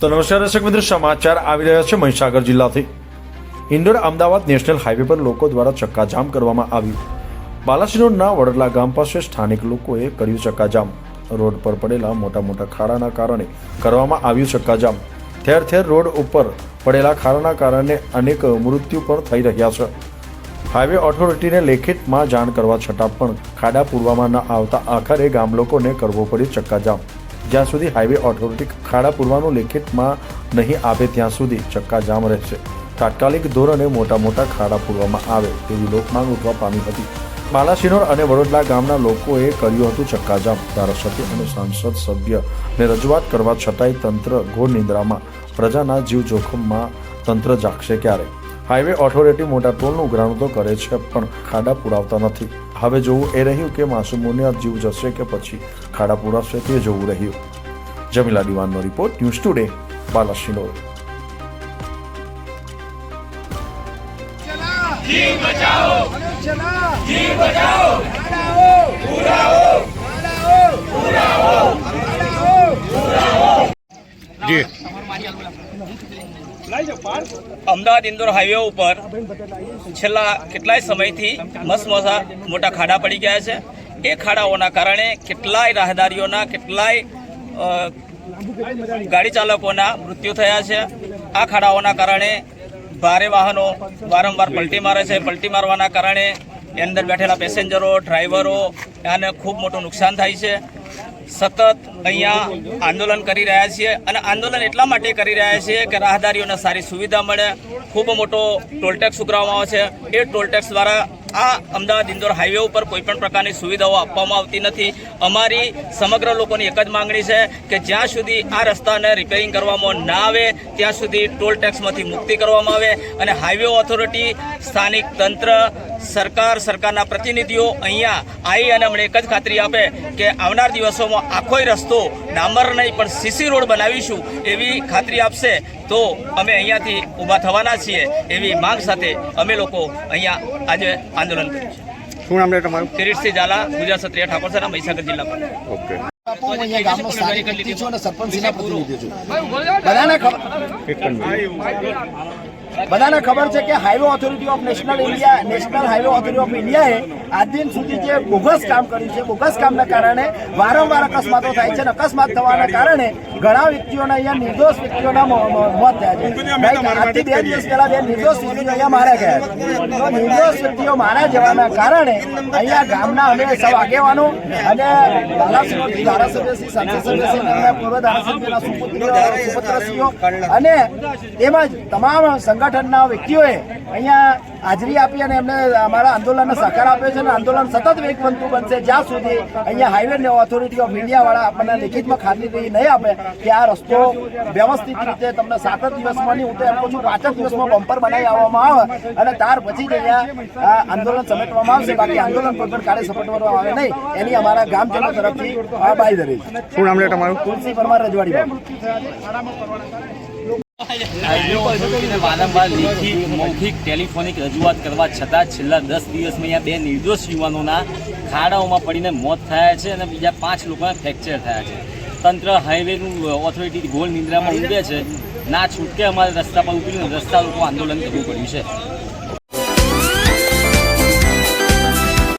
તો નમસ્કાર દર્શક મિત્રો, સમાચાર આવી રહ્યા છે મહીસાગર જિલ્લાથી. ઇન્દોર અમદાવાદ નેશનલ હાઈવે પર લોકો દ્વારા ચક્કાજામ કરવામાં આવ્યું. બાલાસિનોરના વડલા ગામ પાસે સ્થાનિક લોકોએ કર્યું ચક્કાજામ. રોડ પર પડેલા મોટા મોટા ખાડાના કારણે કરવામાં આવ્યું ચક્કાજામ. ઠેર ઠેર રોડ ઉપર પડેલા ખાડાના કારણે અનેક મૃત્યુ પણ થઈ રહ્યા છે. હાઈવે ઓથોરિટીને લેખિતમાં જાણ કરવા છતાં પણ ખાડા પૂરવામાં ન આવતા આખરે ગામ લોકોને કરવો પડ્યો ચક્કાજામ. જ્યાં સુધી હાઈવે ઓથોરિટી ખાડા પૂરવાનું લેખિતમાં નહીં આપે ત્યાં સુધી ચક્કાજામ રહેશે. તાત્કાલિક ધોરણે મોટા મોટા ખાડા પૂરવામાં આવે તેવી લોકમાંગ ઉઠવા પામી હતી. બાલાસિનોર અને વડોદરા ગામના લોકોએ કર્યું હતું ચક્કાજામ ધારાસભ્ય અને સાંસદ સભ્યને રજૂઆત કરવા છતાંય તંત્ર ઘોર નિંદ્રામાં. પ્રજાના જીવ જોખમમાં તંત્ર જાગશે ક્યારે? હાઈવે ઓથોરિટી મોટા ટોલનું ઉઘરાણું તો કરે છે, પણ ખાડા પુરાવતા નથી. હવે જોવું એ રહ્યું કે માસુમોને જીવ જશે કે પછી? ખાડા પુરાવશે તે જોવું રહ્યું. જમીલા દિવાનનો રિપોર્ટ, ન્યૂઝ ટુડે, બાલાસિનોર. જીવ જી. અમદાવાદ ઇન્દોર હાઈવે ઉપર છેલ્લા કેટલાય સમયથી મસમસા મોટા ખાડા પડી ગયા છે. એ ખાડાઓના કારણે કેટલાય રાહદારીઓના, કેટલાય ગાડી ચાલકોના મૃત્યુ થયા છે. આ ખાડાઓના કારણે ભારે વાહનો વારંવાર પલટી મારે છે. પલટી મારવાના કારણે એની અંદર બેઠેલા પેસેન્જરો, ડ્રાઈવરો આને ખૂબ મોટું નુકસાન થાય છે. સતત અહીંયા આંદોલન કરી રહ્યા છીએ અને આંદોલન એટલા માટે કરી રહ્યા છીએ કે રાહદારીઓને સારી સુવિધા મળે. ખૂબ મોટો ટોલટેક્સ ઉઘરાવવામાં આવે છે. એ ટોલટેક્સ દ્વારા આ અમદાવાદ ઇન્દોર હાઈવે ઉપર કોઈપણ પ્રકારની સુવિધાઓ આપવામાં આવતી નથી. અમારી સમગ્ર લોકોની એક જ માંગણી છે કે જ્યાં સુધી આ રસ્તાને રિપેરિંગ કરવામાં ના આવે, ત્યાં સુધી ટોલ ટેક્સમાંથી મુક્તિ કરવામાં આવે અને હાઈવે ઓથોરિટી સ્થાનિક તંત્ર સરકાર સરકારના પ્રતિનિધિઓ અહીંયા આવી અને અમને એક જ ખાતરી આપે કે આવનાર દિવસોમાં આખોય રસ્તો ડામર નહીં પણ સીસી રોડ બનાવીશું એવી ખાતરી આપશે. તો અમે અહીંયાથી ઊભા થવાના છીએ એવી માંગ સાથે અમે લોકો અહીંયા આજે આંદોલન કર્યું છે. શું નામ છે તમારું? કિરીટસિંહ ઝાલા ગુજરાત ક્ષત્રિય ઠાકોર સેના મહીસાગર જિલ્લા પર ઓકે. હું અહીંયા ગામનો સ્થાનિક વ્યક્તિ છું અને સરપંચના પ્રતિનિધિ છું. બધાને ખબર એક જ મિનિટ. બધાને ખબર છે કે highway authority of national India national highway authority of ઇન્ડિયાએ આજ દિન સુધી જે બોગસ કામ કર્યું છે, બોગસ કામના કારણે વારંવાર અકસ્માતો થાય છે અને અકસ્માત થવાના કારણે ઘણા વ્યક્તિઓના અહીંયા નિર્દોષ વ્યક્તિઓના મોત થયા છે આજથી બે દિવસ પહેલા બે નિર્દોષ વ્યક્તિઓ અહીંયા માર્યા ગયા. તો નિર્દોષ વ્યક્તિઓ માર્યા જવાના કારણે અહીંયા ગામના અમે સૌ આગેવાનો અને સાંસદ સભ્યશ્રી અને પૂર્વ ધારાસભ્યના સુપુત્ર સુપુત્રશ્રીઓ અને તેમજ તમામ સંગઠનના વ્યક્તિઓએ અહીંયા હાજરી આપી અને એમને અમારા આંદોલનને સહકાર આપ્યો છે અને આંદોલન સતત વેગવંતું બનશે. જ્યાં સુધી અહીંયા હાઈવે ઓથોરિટી ઓફ ઇન્ડિયાવાળા આપણને લેખિતમાં ખાતરી નહીં આપે કે આ રસ્તો વ્યવસ્થિત રીતે તમને સાત જ દિવસમાં નહીં હું તો એમ કહું છું પાંચ જ દિવસમાં બમ્પર બનાવી આવવામાં આવે અને ત્યાર પછી જ અહીંયા આ આંદોલન સમેટવામાં આવશે. બાકી આંદોલન કોઈ પણ કાર્ય સમેટવામાં આવે નહીં. એની અમારા ગામજનો તરફથી આ બાંયધરી છે શું નામ તમારું? તુલસી પરમાર રજવાડી વારંવાર લેખિત, મૌખિક, ટેલિફોનિક રજૂઆત કરવા છતાં છેલ્લા દસ દિવસમાં અહીંયા બે નિર્દોષ યુવાનોના ખાડાઓમાં પડીને મોત થયા છે અને બીજા પાંચ લોકોના ફ્રેક્ચર થયા છે. તંત્ર હાઈવેનું ઓથોરિટી ગોળ નિંદ્રામાં ઊંઘે છે. ના છૂટકે અમારે રસ્તા પર ઉતરીને રસ્તા લોકો આંદોલન કરવું પડ્યું છે.